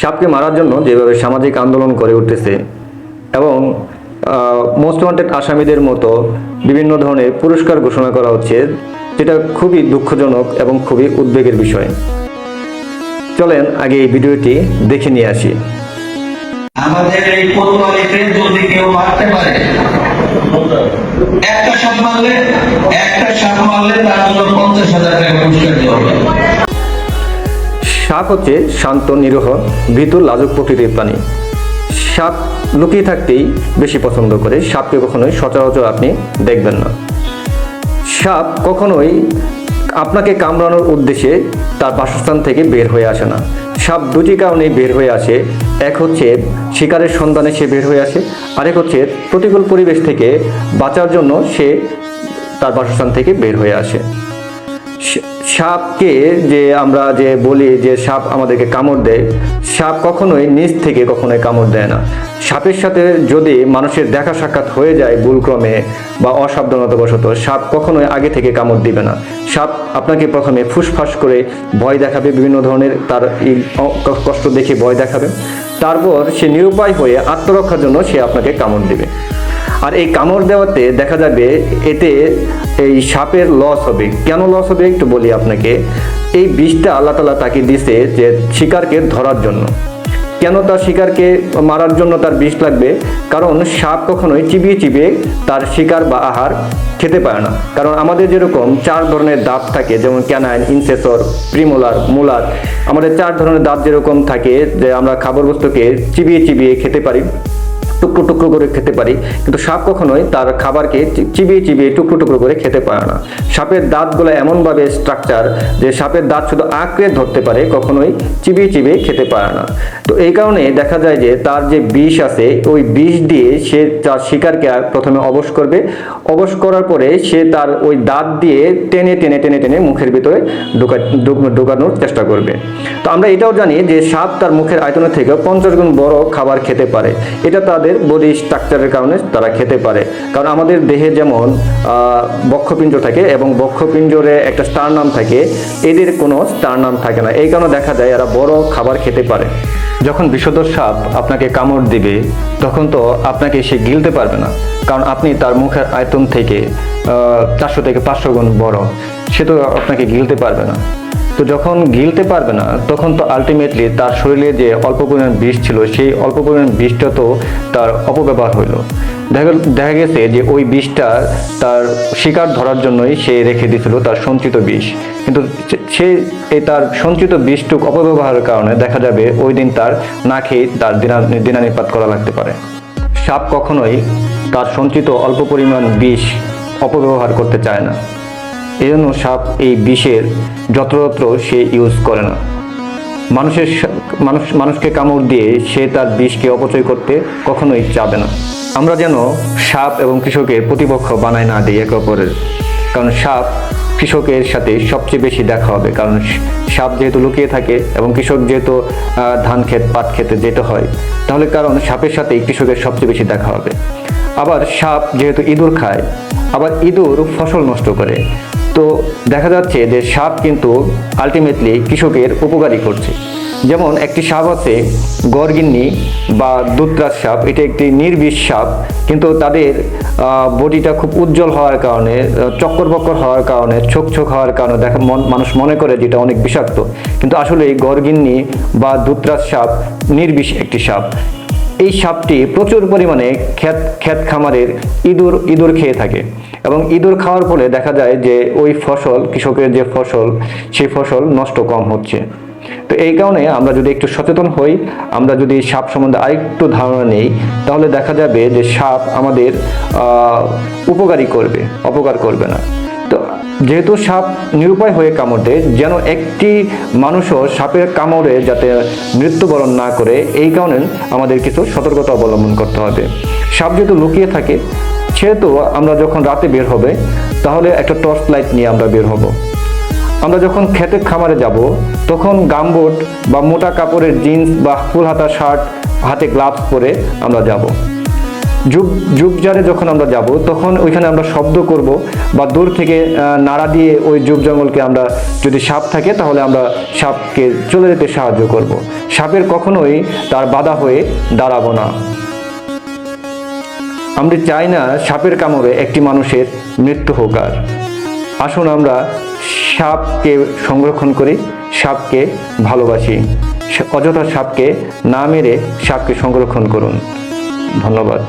সাপকে মারার জন্য যেভাবে সামাজিক আন্দোলন করে উঠতেছে এবং মোস্ট ওয়ান্টেড আসামিদের মতো বিভিন্ন ধরনের পুরস্কার ঘোষণা করা হচ্ছে, যেটা খুবই দুঃখজনক এবং খুবই উদ্বেগের বিষয়। চলেন আগে এই ভিডিওটি দেখে নিয়ে আসি। আমাদের এই কোতোয়ালিতে যদি কেউ মারতে পারে, একটা সাপ মারলে, একটা সাপ মারলে তার জন্য পঞ্চাশ হাজার টাকা পুরস্কার দেওয়া হবে। সাপ হচ্ছে শান্ত, নিরহ ভীতু লাজুক প্রকৃতির প্রাণী। সাপ লুকিয়ে থাকতেই বেশি পছন্দ করে। সাপকে কখনোই সচরাচর আপনি দেখবেন না। সাপ কখনোই আপনাকে কামড়ানোর উদ্দেশ্যে তার বাসস্থান থেকে বের হয়ে আসে না। সাপ দুটি কারণেই বের হয়ে আসে। এক হচ্ছে শিকারের সন্ধানে সে বের হয়ে আসে। আরেক হচ্ছে প্রতিকূল পরিবেশ থেকে বাঁচার জন্য সে তার বাসস্থান থেকে বের হয়ে আসে। সাপকে যে আমরা যে বলি যে সাপ আমাদেরকে কামড় দেয়, সাপ কখনোই নিচ থেকে কখনোই কামড় দেয় না। সাপের সাথে যদি মানুষের দেখা সাক্ষাৎ হয়ে যায় ভুলক্রমে বা অসাবধানতাবশত, সাপ কখনোই আগে থেকে কামড় দিবে না। সাপ আপনাকে প্রথমে ফুসফাস করে ভয় দেখাবে, বিভিন্ন ধরনের তার কষ্ট দেখে ভয় দেখাবে। তারপর সে নিরুপায় হয়ে আত্মরক্ষার জন্য সে আপনাকে কামড় দিবে। আর এই কামড় দেওয়াতে দেখা যাবে এতে এই সাপের লস হবে। কেন লস হবে একটু বলি আপনাকে। এই বিষটা আল্লাহ তালা তাকে দিছে যে শিকারকে ধরার জন্য। কেন তার শিকারকে মারার জন্য তার বিষ লাগবে? কারণ সাপ কখনোই চিবিয়ে চিবিয়ে তার শিকার বা আহার খেতে পারে না। কারণ আমাদের যেরকম চার ধরনের দাঁত থাকে, যেমন ক্যানাইন, ইনসেসর, প্রিমোলার, মুলার, আমাদের চার ধরনের দাঁত যেরকম থাকে, যে আমরা খাবার বস্তুকে চিবিয়ে চিবিয়ে খেতে পারি। টুকরো টুকরো করে খেতে পারি। কিন্তু সাপ কখনোই তার খাবারকে চিবিয়ে চিবিয়ে টুকরো টুকরো করে খেতে পারে না। সাপের দাঁতগুলো এমনভাবে স্ট্রাকচার যে সাপের দাঁত শুধু আঁকড়ে ধরতে পারে, কখনোই চিবিয়ে চিবিয়ে খেতে পারে না। তো এই কারণে দেখা যায় যে তার যে বিষ আছে, ওই বিষ দিয়ে সে তার শিকারকে প্রথমে অবশ করবে। অবশ করার পরে সে তার ওই দাঁত দিয়ে টেনে টেনে টেনে টেনে মুখের ভিতরে ঢুক- ঢোকানোর চেষ্টা করবে। তো আমরা এটাও জানি যে সাপ তার মুখের আয়তনের থেকে পঞ্চাশ গুণ বড় খাবার খেতে পারে। এটা তাদের বডি স্ট্রাকচারের কারণে তারা খেতে পারে। কারণ আমাদের দেহে যেমন বক্ষপিঞ্জ থাকে এবং বক্ষপিঞ্জরে একটা স্টার নাম থাকে, এদের কোনো স্টার নাম থাকে না। এই কারণে দেখা যায় এরা বড় খাবার খেতে পারে। যখন বিষধর সাপ আপনাকে কামড় দিবে, তখন তো আপনাকে সে গিলতে পারবে না। কারণ আপনি তার মুখের আয়তন থেকে চারশো থেকে পাঁচশো গুণ বড়। সে তো আপনাকে গিলতে পারবে না। তো যখন গিলতে পারবে না, তখন তো আলটিমেটলি তার শরীরে যে অল্প পরিমাণ বিষ ছিল, সেই অল্প পরিমাণ বিষটা তো তার অপব্যবহার হইল। দেখা দেখা গেছে যে ওই বিষটা তার শিকার ধরার জন্যই সে রেখে দিয়েছিল, তার সঞ্চিত বিষ। কিন্তু সে- এই তার সঞ্চিত বিষটুক অপব্যবহারের কারণে দেখা যাবে ওই দিন তার না খেয়ে তার দিনা দিনানিপাত করা লাগতে পারে। সাপ কখনোই তার সঞ্চিত অল্প পরিমাণ বিষ অপব্যবহার করতে চায় না। এই জন্য সাপ এই বিষের যত্রতত্র সে ইউজ করে না। মানুষের মানুষ, মানুষকে কামড় দিয়ে সে তার বিষকে অপচয় করতে কখনোই চাবে না। আমরা যেন সাপ এবং কৃষকের প্রতিপক্ষ বানায় না দিই একে অপরের। কারণ সাপ কৃষকের সাথে সবচেয়ে বেশি দেখা হবে। কারণ সাপ যেহেতু লুকিয়ে থাকে এবং কৃষক যেহেতু ধান ক্ষেত, পাট খেতে যেতে হয়, তাহলে কারণ সাপের সাথেই কৃষকের সবচেয়ে বেশি দেখা হবে। আবার সাপ যেহেতু ইঁদুর খায়, আবার ইঁদুর ফসল নষ্ট করে তো দেখা যাচ্ছে যে সাপ কিন্তু আলটিমেটলি কৃষকের উপকারী করছে। যেমন একটি সাপ আছে গরগিন্নি বা দুত্রাস সাপ, এটা একটি নির্বিষ সাপ, কিন্তু তাদের বডিটা খুব উজ্জ্বল হওয়ার কারণে চক্কর বক্কর হওয়ার কারণে ছোক ছোক হওয়ার কারণে দেখা মন মানুষ মনে করে যেটা অনেক বিষাক্ত। কিন্তু আসলে গরগিন্নি বা দুত্রাস সাপ নির্বিষ একটি সাপ। এই সাপটি প্রচুর পরিমাণে ক্ষেত ক্ষেত খামারের ইঁদুর ইঁদুর খেয়ে থাকে। এবং ইঁদুর খাওয়ার ফলে দেখা যায় যে ওই ফসল, কৃষকের যে ফসল, সেই ফসল নষ্ট কম হচ্ছে। তো এই কারণে আমরা যদি একটু সচেতন হই, আমরা যদি সাপ সম্বন্ধে আরেকটু ধারণা নেই, তাহলে দেখা যাবে যে সাপ আমাদের উপকারী করবে, অপকার করবে না। তো যেহেতু সাপ নিরুপায় হয়ে কামড় যেন একটি মানুষও সাপের কামড়ে যাতে মৃত্যুবরণ না করে, এই কারণে আমাদের কিছু সতর্কতা অবলম্বন করতে হবে। সাপ যেহেতু লুকিয়ে থাকে সেহেতু আমরা যখন রাতে বের হবে, তাহলে একটা টর্চ লাইট নিয়ে আমরা বের হব। আমরা যখন খেতে খামারে যাব, তখন গামবুট বা মোটা কাপড়ের জিন্স বা ফুল হাতা শার্ট হাতে গ্লাভস পরে আমরা যাব। যুগ যুগজারে যখন আমরা যাব, তখন ওইখানে আমরা শব্দ করব বা দূর থেকে নাড়া দিয়ে ওই যুগ জঙ্গলকে আমরা যদি সাপ থাকে, তাহলে আমরা সাপকে চলে যেতে সাহায্য করব। সাপের কখনোই তার বাধা হয়ে দাঁড়াবো না। আমরা চাই না সাপের কামড়ে একটি মানুষের মৃত্যু হোক আর। আসুন আমরা সাপকে সংরক্ষণ করি, সাপকে ভালোবাসি। অযথা সাপকে না মেরে সাপকে সংরক্ষণ করুন। ধন্যবাদ।